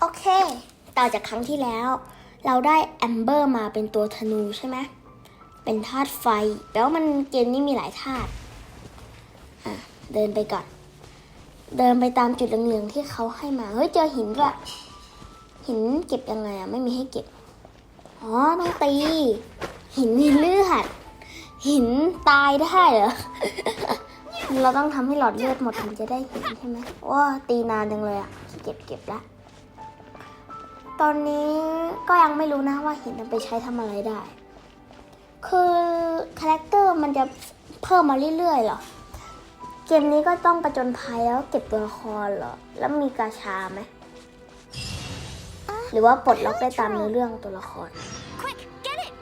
โอเค ต่อจากครั้งที่แล้ว เราได้แอมเบอร์มาเป็นตัวธนูใช่ไหม เป็นธาตุไฟแปลว่ามันเกมนี้มีหลายธาตุอะเดินไปก่อน เดินไปตามจุดเหลืองๆที่เขาให้มา เฮ้ย เจอหินด้วย หินเก็บยังไงอะไม่มีให้เก็บ อ๋อ ต้องตี หินมีเลือด หินตายได้เหรอ เราต้องทำให้หลอดเลือดหมดถึงจะได้หินใช่ไหมว้าตีนานจังเลยอะเก็บเก็บละ ตอนนี้ก็ยังไม่รู้นะว่าหินมันไปใช้ทำอะไรได้ คือคาแรคเตอร์มันจะเพิ่มมาเรื่อยๆเหรอ เกมนี้ก็ต้องประจนภัยแล้วเก็บตัวละครเหรอ แล้วมีกาชาไหม หรือว่าปลดล็อกได้ตามเนื้อเรื่องตัวละคร Quick, get it!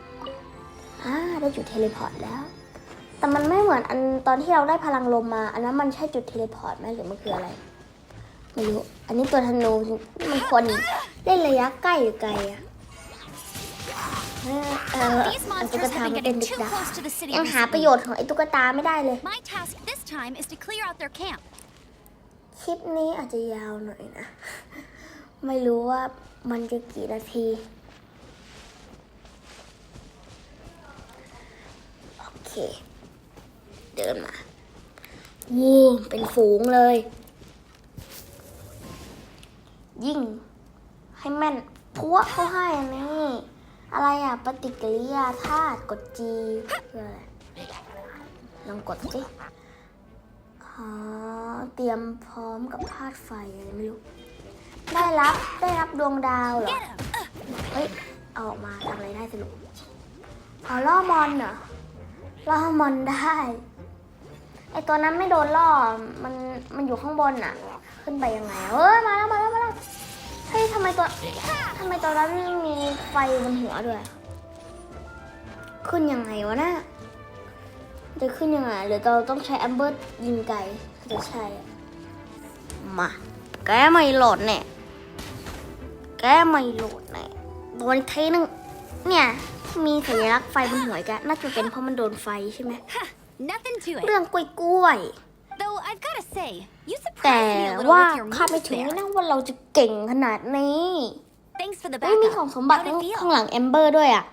อ่าได้จุดเทเลพอร์ตแล้ว แต่มันไม่เหมือนอันตอนที่เราได้พลังลมมา อันนั้นมันใช่จุดเทเลพอร์ตไหมหรือมันคืออะไร ไม่รู้อันนี้ตัวธนูนี่มันคนเล่นระยะใกล้หรือไกลอะเออเออ These เอาตุ๊ก monsters ตา have มา been เป็น getting ดึก too ดา close to the city ยังหาประโยชน์ของไอ้ตุ๊กตาไม่ได้เลย My task this time is to clear out their camp. คลิปนี้อาจจะยาวหน่อยนะ ไม่รู้ว่ามันจะกี่นาที โอเค เดินมาวูเป็นฝูงเลย ยิ่ง ให้แม่นพัวเขาให้อันนี้อะไรอะ ปฏิกิริยาธาตุกดจีลองกดสิอ๋อเตรียมพร้อมกับธาตุไฟอะไรไม่รู้ ได้รับได้รับดวงดาวเหรอ เฮ้ย เอาออกมาทำอะไรได้สรุปเอาล่อมอนเหรอ ล่อมอนได้ ไอตัวนั้นไม่โดนล่อ มัน มันอยู่ข้างบนน่ะ ขึ้นไปยังไงอะเฮ้ยมาแล้วมาแล้วมาแล้วเฮ้ยทำไมตัวทำไมตัวนั้นมีไฟบนหัวด้วย ขึ้นยังไงวะน่ะจะขึ้นยังไงหรือเราต้องใช้แอมเบอร์ยิงไกลจะใช่อะมาแกไม่โหลดเนี่ยแกไม่โหลดเนี่ยโดนอีกทีนึงเนี่ยมีสัญลักษณ์ไฟบนหัวแกน่าจะเป็นเพราะมันโดนไฟใช่ไหม Huh, nothing to it. เรื่องกล้วยกล้วย แต่ surprised me a little ว่า with your คาดไม่ moves ถึง there. นะว่าเราจะเก่งขนาดนี้ Thanks for the เฮ้ยมี backup. ของสมบัติ How'd ข้าง it ข้าง feel? หลังแอมเบอร์ด้วยอะ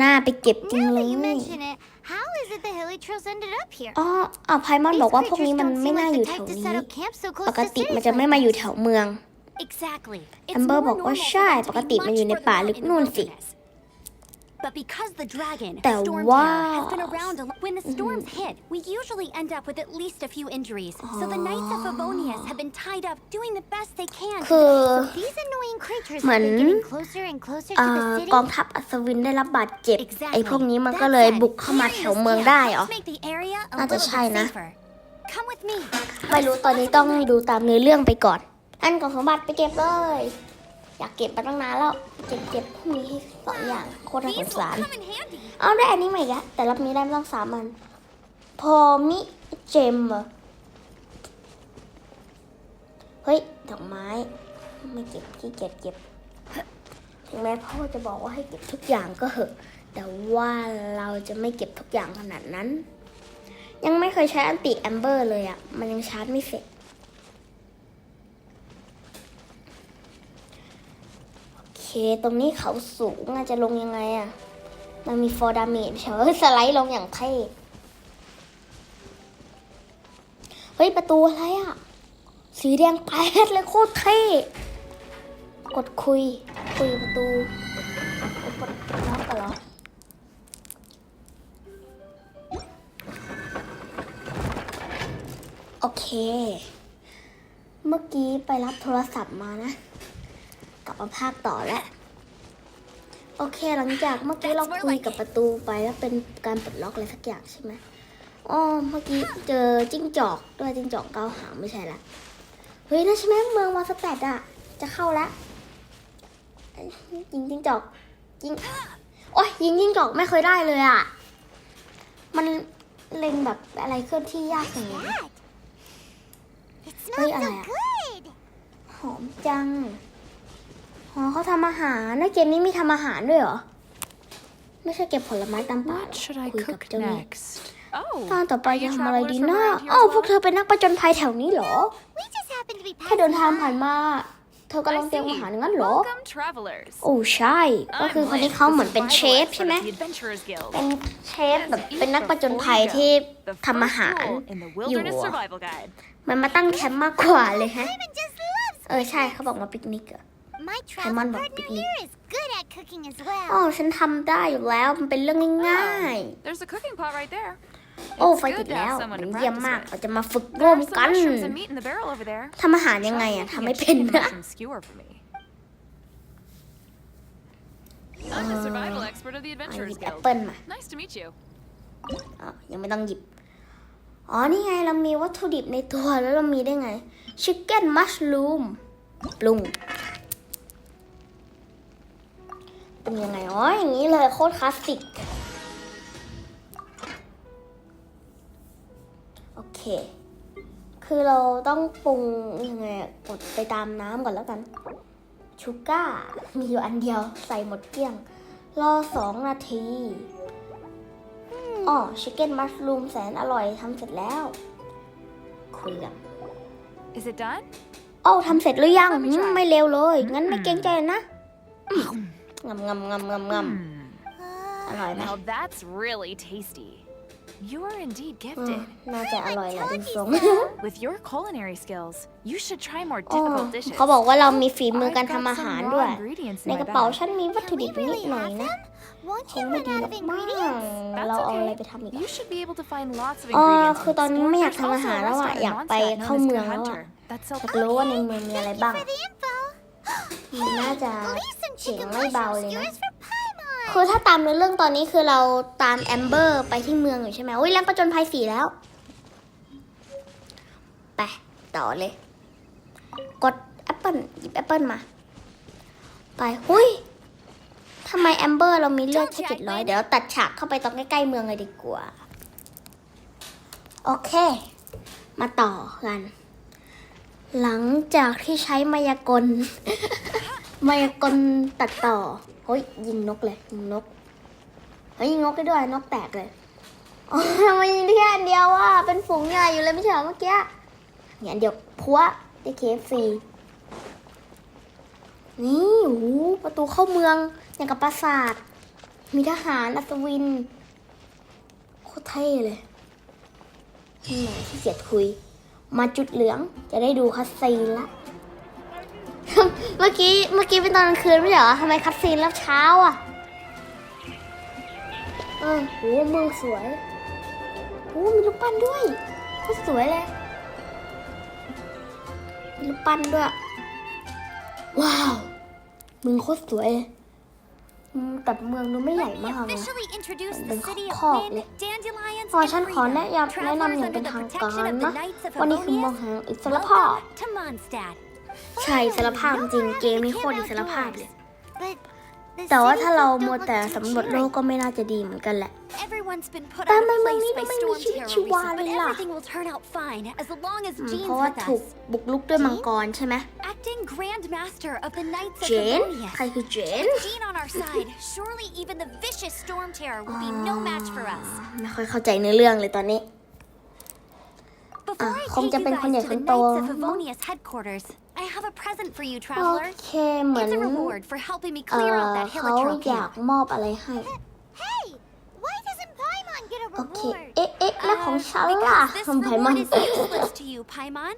น่าไปเก็บจริง Now เล that ย you mention it, how is it the hilly trails ended up here? อ๋ออะไพมอน These บอกว่าพวก creatures นี้มัน don't ไม่ seem น่า like อยู่ the แถว type to นี้ set up camp so ป close ก to ติมัน cities จะไม่ like มาอยู่ this. แถวเมือง Exactly. It's Amber more บอกว่า normal ใช่ for them to ปกติ be มันอยู่ใน much ป่า further ลึก out in the นู่นสิ wilderness. But because the dragon, แต่ Storm ว่า Terror, has been around a lot, when the storms hit, we usually end up with at least a few injuries. So the Knights of Favonius have been tied up, doing the best they can. คือ These annoying creatures เหมือน have been getting closer and closer เอ่ to อ the city. กองทัพอัศวินได้รับบาดเจ็บ Exactly. ไอ้พวกนี้มัน That ก็เลย said, บุกเข้ามา clearing แถว this เมือง camp ได้เหรอ helps make the area a น่าจะ little ใช่ bit นะ safer. Come with me. ไม่รู้ตอนนี้ต้องดูตามเนื้อเรื่องไปก่อน อันของสมบัติไปเก็บเลย อยากเก็บมาตั้งนานแล้ว เก็บเก็บพวกนี้ให้สองอย่างโคตรสงสารเอาได้อันนี้ใหม่อีกแล้วแต่รอบนี้ได้ไม่ต้องสามอันพอมิเจมเหรอเฮ้ยดอกไม้ ไม่เก็บขี้เกียจเก็บถึงแม้พ่อจะบอกว่าให้เก็บทุกอย่างก็เหอะ แต่ว่าเราจะไม่เก็บทุกอย่างขนาดนั้น ยังไม่เคยใช้อันติแอมเบอร์เลยอะ่ะ มันยังชาร์จไม่เสร็จ โอ เค ตรงนี้เขาสูงอะจะลงยังไงอะ่ะมันมีฟอร์ดามจเฉยสไลด์ลงอย่างเท่เฮ้ย ประตูอะไรอะ่ะสีแดงแป๊ดเลยโคตรเท่กดคุย คุยประตูกดล็อกกันเหรอโอเค เมื่อกี้ไปรับโทรศัพท์มานะ กลับมาภาคต่อแล้วโอเคหลังจากเมื่อกี้เราคุยกับประตูไปแล้วเป็นการปลดล็อกอะไรสักอย่างใช่ไหมอ๋อเมื่อกี้เจอจิ้งจอกด้วยจิ้งจอกเก้าหางไม่ใช่ละเฮ้ยนั่นใช่ไหมเมืองวาสแตดอะจะเข้าแล้วยิงจิ้งจอกยิงโอ้ยยิงจิ้งจอกไม่เคยได้เลยอะมันเล็งแบบอะไรเคลื่อนที่ยากอย่างนี้ It Wait, smells so Alaya. good. หอมจัง อ๋อเขาทำอาหารในเกมนี้มีทำอาหารด้วยเหรอ ไม่ใช่เก็บผลไม้ตามป่า What should I คุยกับ cook เจ้านี่ next? Oh, ตอนต่อไป are จะ you ทำอะไรดี travelers นะ from around here อ้าว as พวก well? เธอเป็นนักประจนภัยแถวนี้เหรอ We just happen to be แค่เดิน passing ทาง by. ผ่านมา เธอกำลังเตรียมอาหารงั้นเหรอ Welcome, travelers. โอ้ใช่ ก็คือคนนี้เขาเหมือนเป็นเชฟใช่ไหม The Adventurers Guild. เป็นเชฟแบบเป็นนักประจนภัยที่ The ทำอาหาร first rule in the อยู่ Wilderness อะ Survival Guide. มันมาตั้งแคมป์มากกว่าเลยฮะ Paimon just loves เออใช่เขาบอกมาปิกนิกอะ My travel Paimon partner บอกปิกนิก here is good at cooking as อ๋อ well. ฉันทำได้อยู่แล้ว มันเป็นเรื่องง่าย There's a cooking pot right there. ๆ โอ้ It's ไฟ good ติด to have แล้ว someone มัน to เยี่ยม practice มาก with. เราจะมาฝึก There ร่ว are ม some กัน mushrooms and meat in the barrel over there. ทำอาหารยังไงอะ Try ทำไม่ making a เป็น chicken นะ mushroom skewer for me. I'm the survival expert of the อะห Adventurers ยิบแอป Guild. เปิลมา Nice to meet you. อ๋อยังไม่ต้องหยิบ อ๋อ นี่ไง เรามีวัตถุดิบในตัวแล้วเรามีได้ไง ชิคเก้นมัชลูมปรุง ปรุงยังไงอ๋ออย่างนี้เลยโคตรคลาสสิก โอเค คือเราต้องปรุงยังไงอะกดไปตามน้ำก่อนแล้วกันชูก้ามีอยู่อันเดียวใส่หมดเกลี้ยง รอสองนาทีอ๋อชิคเก้นมัชรูมแสนอร่อยทำเสร็จแล้วคุยกัน Is it done? โอ้าทำเสร็จหรือยังไม่อืใช่มไม่เร็วเลย งั้นไม่เกรงใจนะ งำงำงำงำงำอร่อยไหม Now that's really tasty. You are indeed อืม gifted. น่าจะอร่อยแหละดูทรง With your culinary skills, you should try more อ๋อ difficult dishes. เขาบอกว่าเรามีฝีมือการ I've ทำ got อาหาร some ด้วย raw ingredients ใน in ก my ระเป๋า bag. ฉันมีวัตถุ Can ดิ we บนิด really หน่อย have นะ them? Won't ค you งไม่ run ดี out หร of อกมั้ง ingredients? That's เราเอาอะไร okay. ไปทำอีก You อะ should be able to find lots of อ๋อ ingredients. คือตอนนี้ in ไม่ store. อยาก There's ทำอา also หาร a แล้วอะ restaurant อยาก in ไป Mondstadt เข้า known as เมื Good องแล้วอะ Hunter. That's so อยากรู้ว่าในเมืองมีอะไรบ้าง For the info. มันน่าจะ Leave some เสียง chicken ไม่เบา mushroom เลยนะ skewers for Paimon. คือถ้าตามเนื้อเรื่องตอนนี้คือเราตามแอมเบอร์ไปที่เมืองอยู่ใช่ไหมอุ้ยแรงประจนภัยสีแล้ว ไป ต่อเลย กดแอปเปิลหยิบแอปเปิลมา ไป หุยทำไมแอมเบอร์เรามีเลือดแค่เจ็ดร้อยเดี๋ยวเราตัดฉากเข้าไปตรงใกล้ๆเมืองเลยดีกว่า โอเค มาต่อกัน หลังจากที่ใช้มายากล มายากลตัดต่อเฮ้ยยิงนกเลยยิงนกเฮ้ยยิงนกได้ด้วยนกแตกเลยอ๋อทำไมยิงแค่อันเดียวว่ะเป็นฝูงใหญ่อยู่เลยไม่ใช่เหรอเมื่อกี้เนี่ยเดียวพัวได้เคฟซีนี่โอ้โหประตูเข้าเมืองอย่างกับปราสาท มีทหารอัศวินโคตรเท่เลยนี่หน่อยที่เกียดคุย มาจุดเหลืองจะได้ดูคัสซีนละ เมื่อกี้เมื่อกี้เป็นตอนกลางคืนไม่ใช่เหรอทำไมคัดซีนแล้วเช้าอะเออโหเมืองสวยโอ้มีลูกปั้นด้วยโคตรสวยเลยมีลูกปั้นด้วย ว้าวมืองโคตรสวยเลย แต่เมืองดูไม่ใหญ่ Let me มากเลย officially introduce the เป็น city of คอก wind, เลย dandelions, พอ and ฉันขอ freedom. แนะนำแนะนำอย่าง Travelers เป็น under the ทาง protection การ of นะ the Knights of วันนี้คือเมือง Favonius. แห่งอิสรภาพ Welcome to Mondstadt. ใช่อิสรภาพจริง Know เกม how นี้ you โคตร came อิสรภาพเลย But the แต่ว่า city ถ้าเรา folk มัว don't แต่ look too สำรวจโลก cheery. ก็ไม่น่าจะดีเหมือนกันแหละ Everyone's been put แต่ out ทำ of ไมเมือง place นี้ by ไม่มี storm ชีวิต terror ชีวา recently, เลย but ล่ะ everything will turn out fine as long as อืม Jean's เพราะว่า with ถูก us. บุกลุกด้วยมังกรใช่ไหม Acting Grand Master of the Knights of เจน Favonius. ใครคือเจน Jean on our side, surely even the vicious storm terror will be no match for us. ไม่ค่อยเข้าใจในอเรื่องเลยตอนนี้ Before I คง take จะ you เป็นคนใหญ่ guys ค to น the โต Knights of Favonius headquarters, I have a present for you, โอ traveler. เคเหมือน It's a reward for helping me เอ clear อ out that เขา Hilichurl อยาก camp. มอบอะไรให้ Hey, why doesn't Paimon get a โอเค reward? เอ๊ะเอ๊ะแล้วของ Uh, ฉันล่ะ because this ทำไพมอน reward is useless to you, Paimon.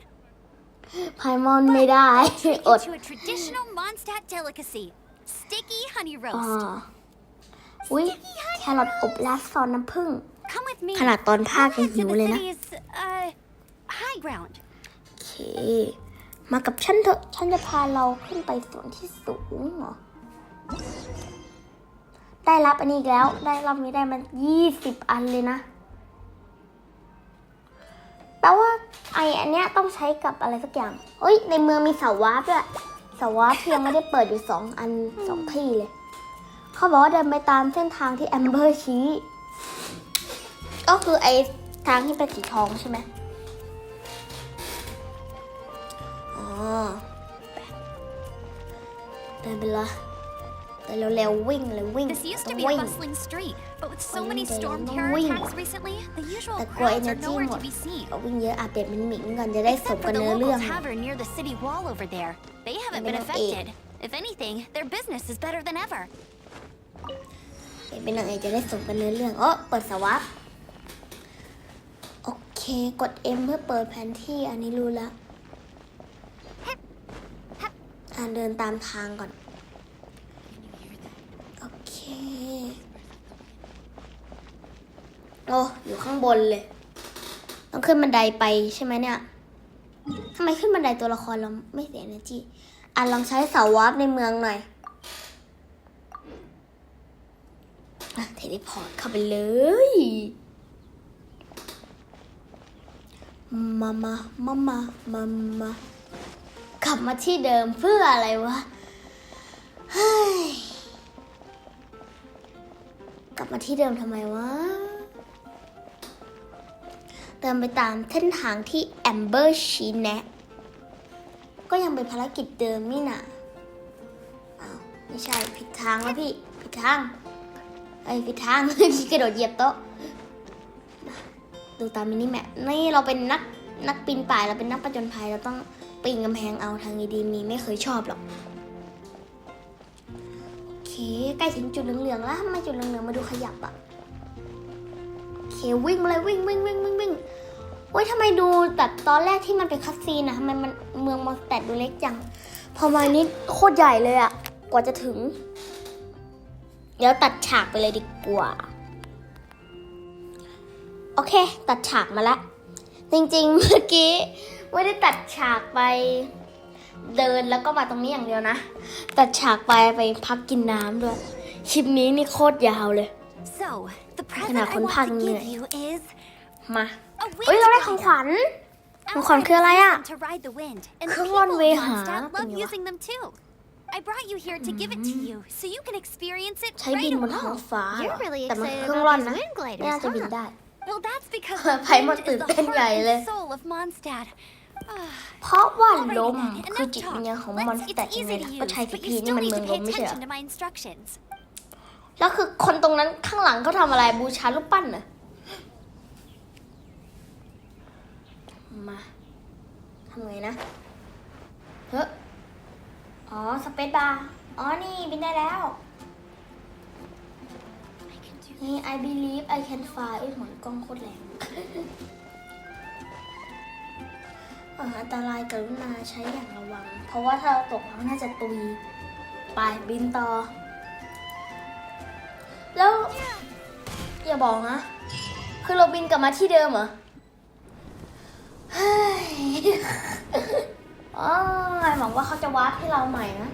ไพมอนไม่ได้ Treat อ you ด to a traditional Mondstadt delicacy, sticky honey อ่า roast. อุ้ยแครอทอบราดซอสน้ำผึ้ง Come with me. ขนาดตอนภาค We'll ยัง head หิ to ว the เลยนะ city's, uh, high ground. โอเค มากับฉันเถอะ ฉันจะพาเราขึ้นไปสวนที่สูงเหรอ ได้รับอันนี้อีกแล้ว ได้รอบนี้ได้มันยี่สิบอันเลยนะ แปลว่าไออันเนี้ยต้องใช้กับอะไรสักอย่าง เอ้ย ในเมืองมีเสาวาร์ปด้วยเสาวาร์ปที่ยังไม่ได้เปิดอยู่สองอันสองที่เลย เขาบอกว่าเดินไปตามเส้นทางที่แอมเบอร์ชี้ ก็คือไอทางที่เป็นสีทองใช่ไหม เดินไปเลยเเร็วๆวิ่งเลยวิ่ง This used ต้อ to ง be a วิ่ง bustling street, but with so Wait, many wait, storm no terror wing. attacks recently, the usual แต่กลัว crowds are energy nowhere หม to ด be seen. เอาวิ่งเยอะอาจเด็ดมันหมิงก่อนจะได้สม Except กั for บ the เนื้อ local เรื่อง tavern near the city wall over there. They haven't been Maybe not eight. affected. If anything, their business is better than ever. เป็นนางเอกจะได้สมกับเนื้อเรื่องโอ้เปิดสวัสดโอเคกด M เพื่อเปิดแผนที่อันนี้รู้แล้ว อ่านเดินตามทางก่อน โอเค โอ้ อยู่ข้างบนเลย ต้องขึ้นบันไดไปใช่ไหมเนี่ยทำไมขึ้นบันไดตัวละครเราไม่เสีย energy อะลองใช้เสาวาร์ปในเมืองหน่อยเทเลพอร์ตเข้าไปเลยมามามามามามา ลับมาที่เดิมเพื่ออะไรวะ เฮ้ย กลับมาที่เดิมทำไมวะ เดินไปตามเส้นทางที่แอมเบอร์ชี้แนะ ก็ยังเป็นภารกิจเดิมนี่นะอ้าวไม่ใช่ผิดทางแล้วพี่ผิดทางไอ้ยผิดทางพี่กระโดดเหยียบโต๊ะดูตามมินิแมปนี่เราเป็นนักนักปีนป่ายเราเป็นนักประจนภัยเราต้อง ปีนกำแพงเอาทางดีๆมีไม่เคยชอบหรอก โอเค ใกล้ถึงจุดเหลืองๆแล้วทำไมจุดเหลืองๆมาดูขยับอะโอเควิ่งมาเลยวิ่งวิ่งวิ่งวิ่งวิ่งโอ้ยทำไมดูแบบตอนแรกที่มันเป็นคัสซีนอะทำไมมันเมืองมอสเตดดูเล็กจัง พอมานี้โคตรใหญ่เลยอะกว่าจะถึง เดี๋ยวตัดฉากไปเลยดีกว่า โอเค ตัดฉากมาละจริงๆเมื่อกี้ ไม่ได้ตัดฉากไปเดินแล้วก็มาตรงนี้อย่างเดียวนะ ตัดฉากไปไปพักกินน้ำด้วย คลิปนี้นี่โคตรยาวเลย So, the present Kena I kon want to pang give nửa. you is มา a เอ้ยเราได้ของ wind ขวัญ ของขวัญ Outside คืออะไรอะ it's easy to ride the wind, and the เครื่อง people ร่อนเว of หา Mondstadt เป็น love ไงวะ using them too. I brought you here to give it to you, so you can experience it ใช้บิน right บนท้อง away. ฟ้าเหรอ You're really แต่มัน excited เครื่อง about ร่อน these นะ wind gliders, ไม่น่าจะบิน huh? ได้ Well, that's because ไผ่หมด wind ตื่ is น the เต้นใหญ่ heart เลย and soul of Mondstadt. Ah, เพราะว่าล alrighty ม then, คือ enough จิต talk. วิญญาณของ Let's- มอนสเตด it's ยังไง easy ล่ะ to ก็ use, ใช้ที but พี you นี่ still มัน need เมือง to ล pay มไม่ใช่เหรอ attention to my instructions. แล้วคือคนตรงนั้นข้างหลังเขาทำอะไรบูชารูปปั้นเหรอมาทำไงนะเฮ้ยอ๋อสเปซบาร์อ๋อนี่บินได้แล้วนี่ I believe I can fly เอ้ยหมอนกล้องโคตรแรง อันตรายกรุณาใช้อย่างระวัง เพราะว่าถ้าเราตกเราน่าจะตุยไปบินต่อ แล้ว อย่าบอกนะ คือเราบินกลับมาที่เดิมเหรอเฮ้ยอ๋อหวังว่าเขาจะวาร์ปให้เราใหม่นะ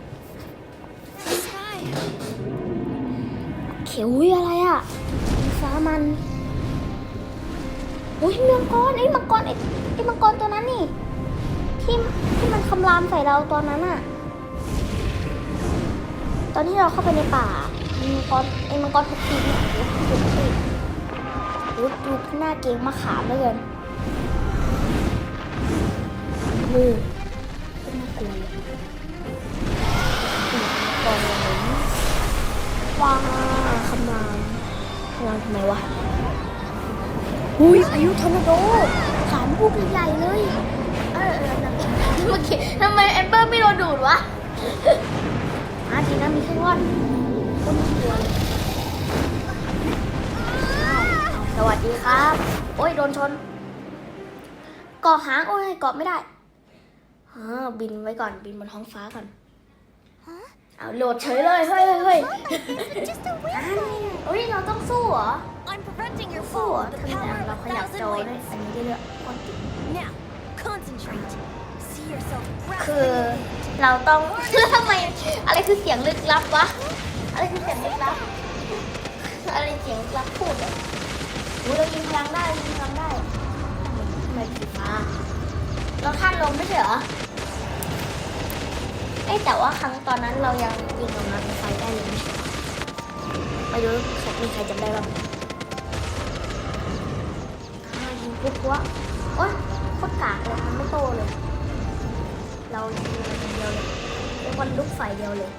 เขียวอุ้ยอะไรอะฟ้ามันอุ้ยมังกรไอ้มังกรไอ้ไอ้มังกรตัวนั้นนี่ ที่ที่มันคำรามใส่เราตอนนั้นอะตอนที่เราเข้าไปในป่ามีมังกรไอ้มังกรทุกทีเนี่ยโอ้โหดูดูหน้าเก่งมะขามเหลยเกินโอ้โหเป็นน่ากลัวเลยมังกรอะไรเนี่ยว้าคำรามคำรามทำไมวะอุ้ยพายุทอร์นาโดสามลูกใหญ่เลย เออ เออนั่นเมื่อกี้ทำไมแอมเบอร์ไม่โดนดูดวะอาทีนั้นมีเครื่องร่อนต้นน่ากลัวเลยอ้าวสวัสดีครับ โอ้ยโดนชนเกาะหางโอ้ยเกาะไม่ได้เออบินไว้ก่อนบินบนท้องฟ้าก่อนเอาโหลดเฉยเลยเฮ้ยเฮ้ยเฮ้ย Just a wind อ่าเฮ้ยเราต้องสู้เหรอ I'm preventing your สู้ fall เหรอ with the ทำไม power เรา of ข a ยับ thousand จอได้ wings. อันนี้ได้ด้วยโคตรจริง Now, concentrate. คือเราต้องแล้วทำไมอะไรคือเสียงลึกลับวะอะไรคือเสียงลึกลับอะไรเสียงลึกลับพูดอะโอ้เรายิงพลังได้ยิงพลังได้ทำไมผีฟ้าเราคาดลมไม่ใช่เหรอเอ้แต่ว่าครั้งตอนนั้นเรายังยิงออกมาเป็นไฟได้เลยไม่รู้มีใครจำได้บ้างอ่ายิงปุ๊บวะโอ๊ยโคตรกากเลยมันไม่โตเลย เรายิงคนเดียวเลยเป็นวันลุกไฟเดียวเลย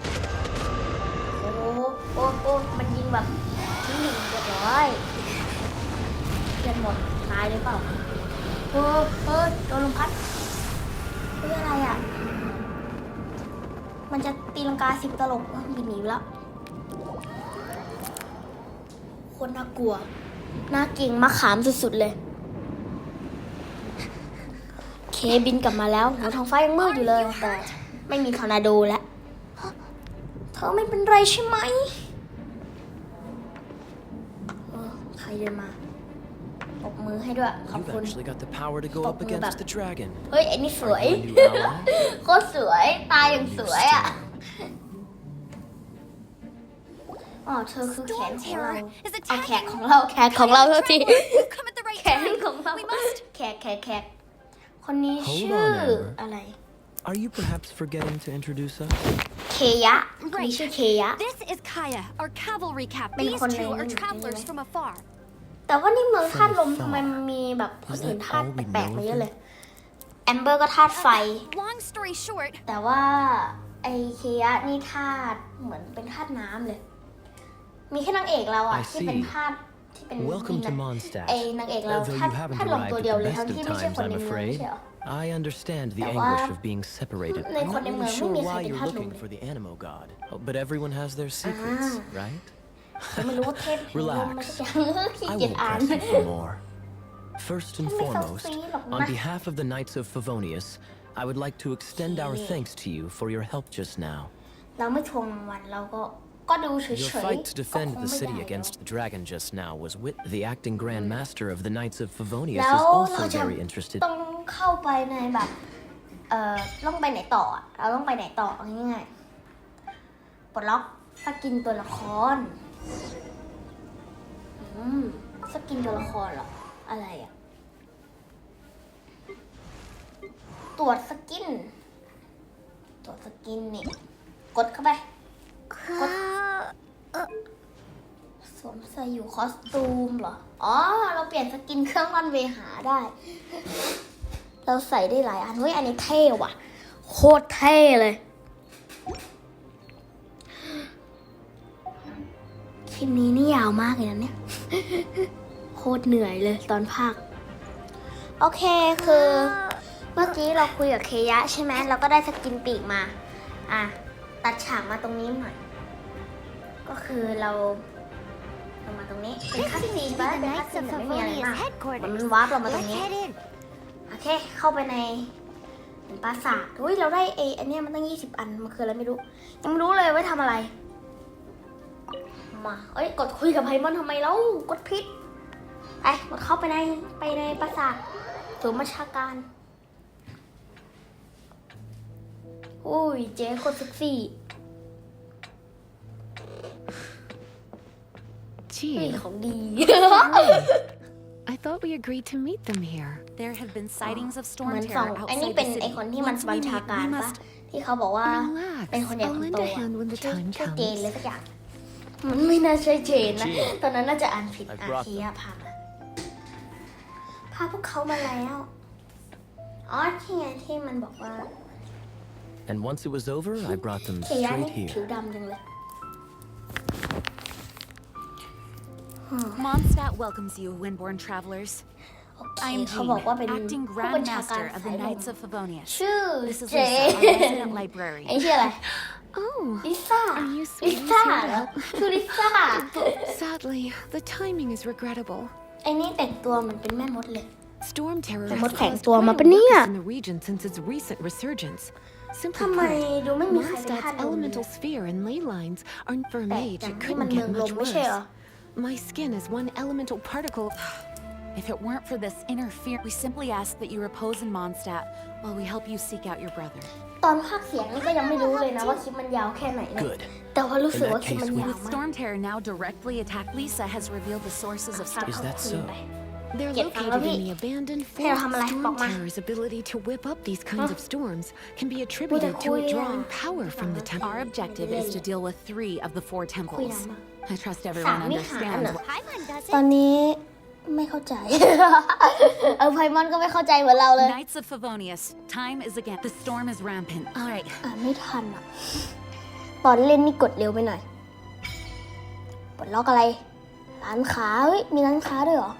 โอ้โหโอ้โอ้มันยิงแบบทิ้งหนึ่งเรียบร้อยเพื่อนหมดตายเลยเปล่าโอ้เฮ้โดนลมพัดเฮ้ยอะไรอะ มันจะตีลังกาสิบตลบยบินหนีแล้วคนน่ากลัว น่าเก่งมะขามสุดๆเลย เคบินกลับมาแล้วหูท้องฟ้ายังมืดอยู่เลยแต่ไม่มีทอร์นาโดแล้วเธอไม่เป็นไรใช่ไหมเออใครเดินมาปรบมือให้ด้วยขอบ You've คุณ actually got the power to go Stop up me against back. the dragon. เฮ้ยไอ้นี่สวย Are you a new ally? โคตรสวยตาอย่างสวยอะอ๋อเธอคือแขน Storm ของเรา Terror is เอาแขก attacking. ของเราแขกของเราเท่าที You've come at the right แขก time. ของเรา We must แขกแขกแขก คนนี้ Hold ชื่อ on, Amber. อะไร Are you perhaps forgetting to introduce us? เคยะคนนี้ Right. ชื่อเคยะ This is Kaya, our cavalry cap. Bên These con two này are nó nhìn travelers như from afar. แต่ว่านี่เมืองธาตุลม From ทำไม afar. มันมีแบบคน Is อื่น that ธาตุ all we แปลก know ๆมา of เยอะเลย them? แอมเบอร์ก็ธาตุไฟ Long story short, แต่ว่าไอเคยะนี่ธาตุเหมือนเป็นธาตุน้ำเลย มีแค่นางเอกเราอะ I ที่เป็น see. ธาตุ ที่เป็น Welcome to นี่นะ Mondstadt. ไอนางเอกเรา Though ธาตุ you haven't ธาตุลม arrived ตัว at เดียว the เลยทั้ง best ที่ of ไม่ใช่ times, คนใน I'm เมืองไม่ afraid. ใช่เหรอ I understand theแต่ anguish ว่า of being separated. Này, I'm con not em really mà sure không biết why xài you're điện thoại looking luôn. for the Animo God, Oh, but everyone has their secrets, Ah. right? ฉันไม่รู้ว่าเทพแห่งลมมันสักอย่างขี้ I เกียจ won't อ่าน press you for more. First and Không biết sao foremost, phí lọc on mắt. behalf of the Knights of Favonius, I would like to extend our Yeah. thanks to you for your help just now. เราไม่ทวงรางวัลเราก็ ก็ดูเฉย Your ๆ fight to ก็ defend คง the ไม่ city ได้หรอก against the dragon just now was wit. The acting Grand Master of the Knights of Favonius แล้ว is เรา also จะ very interested. ต้องเข้าไปในแบบ เอ่อต้องไปไหนต่ออะเราต้องไปไหนต่อเอาง่ายๆปลดล็อกสกินตัวละคร อืมสกินตัวละครเหรอ อะไรอะตรวจสกิน ตรวจสกินนี่ กดเข้าไป กด สวมใส่อยู่คอสตูมเหรอ อ๋อ เราเปลี่ยนสกินเครื่องร่อนเวหาได้ เราใส่ได้หลายอันเฮ้ยอันนี้เท่ว่ะ โคตรเท่เลย คลิปนี้นี่ยาวมากเลยนะเนี่ย โคตรเหนื่อยเลยตอนภาค โอเคคือ เมื่อกี้เราคุยกับเคยะใช่ไหม เราก็ได้สกินปีกมา อะ ตัดฉากมาตรงนี้หน่อย ก็คือเรา เรามาตรงนี้เป็นคัสซีน to ปะ be the เป็นคัส Knights ซีน of แต่ไม่มีอะไร Favonius มาก headquarters. มันวาร์ปเรามาตรง Let's นี้ head in. โอเคเข้าไปในเป็นปราสาทอุ้ยเราได้เออันเนี้ยมันตั้งยี่สิบอันมันคืออะไรไม่รู้ ยังไม่รู้เลยว่าทำอะไร มาเอ้ยกดคุยกับไพมอนทำไมแล้วกดพิษไปกดเข้าไปในไปในปราสาทศูนย์บัญชาการอุ้ยเจ๊โคตรเซ็กซี่ เฮ้ย Gee, ของดี I thought we agreed to meet them here. there have been sightings of เหมื storm อนสอง terror อันนี้ outside เป็น the ไอ city. คนที่มัน Once บั we ญชา meet, การ we ปะ must ที่เขาบอกว่า Relax. เป็นคนใหญ่ I'll คน lend โต a อะ hand when the ชื่อ time ชื่อเจน comes. เลยสักอย่าง มันไม่น่าใช่เจนนะเจนตอนนั้นน่าจะอ่านผิด I อ่าน brought เคียพามาพาพวกเขามาแล้ว อ๋อที่ไงที่มันบอกว่า And once it was over, I brought them เคีย straight นี่ผิว here. ดำจังเลย Mondstadt welcomes you, Windborn travelers. โอเค I am เขาบอกว่าเป็น Jean, acting ผู้บัญ Grand ชาการ Master of สา the ยลม Knights of Favonius. ชื่อ This is เจ Lisa, our resident librarian. ไอ้ชื่ออะไร Oh, ลิซ่า Are you ลิ serious ซ่า right เหรอ now? คือลิซ่า sadly, the timing is regrettable. ไอ้นี่แต่งตัวเหมันเป็นแม่มดเลย Storm terror Cái has mốt khẻng caused tua mà quite a bên ní à. ruckus in the region since its recent resurgence. Simply ทำไม put, ดูไม่มีใครเป็นธาตุ Mondstadt's ลมเลย elemental sphere and ley lines aren't for a แปลก mage. จัง It ที่มัน couldn't เมือง get ลม much ไม่ใช่เหรอ worse. My skin is one elemental particle. If it weren't for this interference, we simply ask that you repose in Mondstadt while we help you seek out your brother. ตอนภาคเสียงนี่ก็ยังไม่รู้เลยนะว่าคลิปมันยาวแค่ไหนนะ Good. แต่ว่ารู้สึก In that ว่าคลิปมัน case, we- ยาว With มาก storm terror now directly attacked, Lisa has revealed the sources of ฝาก storm. Is เขา that คืน so? ไป They're Get located Falabi. in the abandoned Hey, fort. Hamala, Storm Bokma. Terror's ability to whip up these kinds Huh? of storms can be attributed to it Kuya. drawing power from the temple. Our objective is to deal with three of the four temples. Kuya. I trust สาม everyone วิหาร understands เหรอ what ไพมอน does ตอน it. นี้ไม่เข้าใจ เออไพมอนก็ไม่เข้าใจเหมือนเราเลย Knights of Favonius, time is again. The storm is rampant. All right, อ่านไม่ทันอะ ตอนเล่นนี่กดเร็วไปหน่อยปลดล็อกอะไร ร้านค้าเฮ้ยมีร้านค้าด้วยเหรอ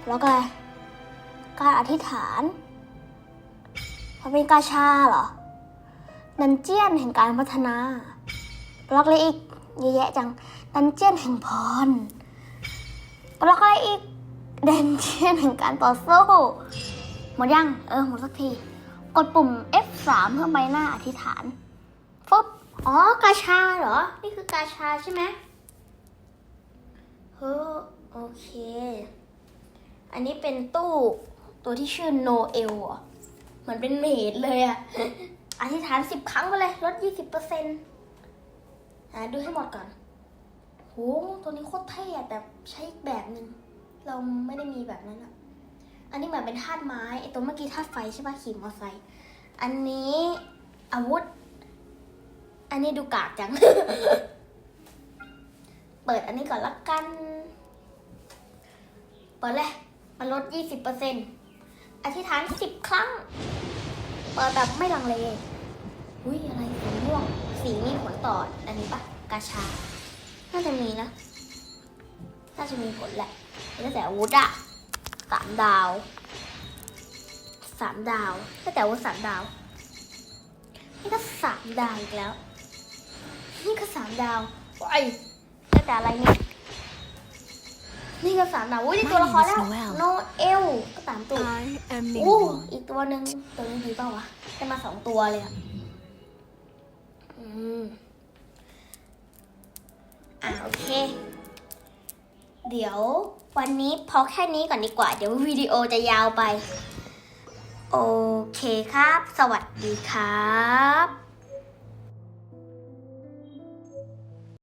ปลดล็อกอะไร การอธิษฐานมันเป็นกาชาเหรอดันเจียนแห่งการพัฒนาปลดล็อกอะไรอีก เยอะแยะจังดันเจียนแห่งพรปลดล็อกอะไรอีกดันเจียนแห่งการต่อสู้หมดยัง เออหมดสักที กดปุ่ม F3 เพื่อใบหน้าอธิษฐานฟึบอ๋อกาชาเหรอ นี่คือกาชาใช่ไหมเฮ้อโอเค อันนี้เป็นตู้ตัวที่ชื่อโนเอลอะเหมือนเป็นเมดเลยอะ อธิษฐานสิบครั้งไปเลย ลดยี่สิบเปอร์เซ็นต์ อ่าดูให้หมดก่อนโหตัวนี้โคตรเท่แต่ใช้อีกแบบหนึ่งเราไม่ได้มีแบบนั้นอะอันนี้เหมือนเป็นธาตุไม้ไอตัวเมื่อกี้ธาตุไฟใช่ป่ะขี่มอเตอร์ไซค์อันนี้อาวุธ อันนี้ดูกากจัง เปิดอันนี้ก่อนละกัน เปิดเลยมันลด20%อธิษฐาน10ครั้ง เปิดแบบไม่ลังเล อุ้ยอะไร สีม่วงสีมีผลต่ออันนี้ปะกาชา น่าจะมีนะ น่าจะมีผลแหละแล้วแต่อาวุธอะสามดาวสามดาวแล้วแต่อาวุธสามดาว นี่ก็สามดาวอีกแล้ว นี่ก็สามดาวไอ้ยแล้วแต่อะไรเนี่ยนี่ก็สามดาวอุ้ยนี่ตัวละครแล้ว My name is Noelle โนเอลก็ตามตัว I am อู้อีกตัวหนึ่งตัวนี้ดีเปล่าวะได้มาสองตัวเลยอะอื มอ่าโอเค เดี๋ยววันนี้พอแค่นี้ก่อนดีกว่า เดี๋ยววิดีโอจะยาวไป โอเคครับ สวัสดีครับ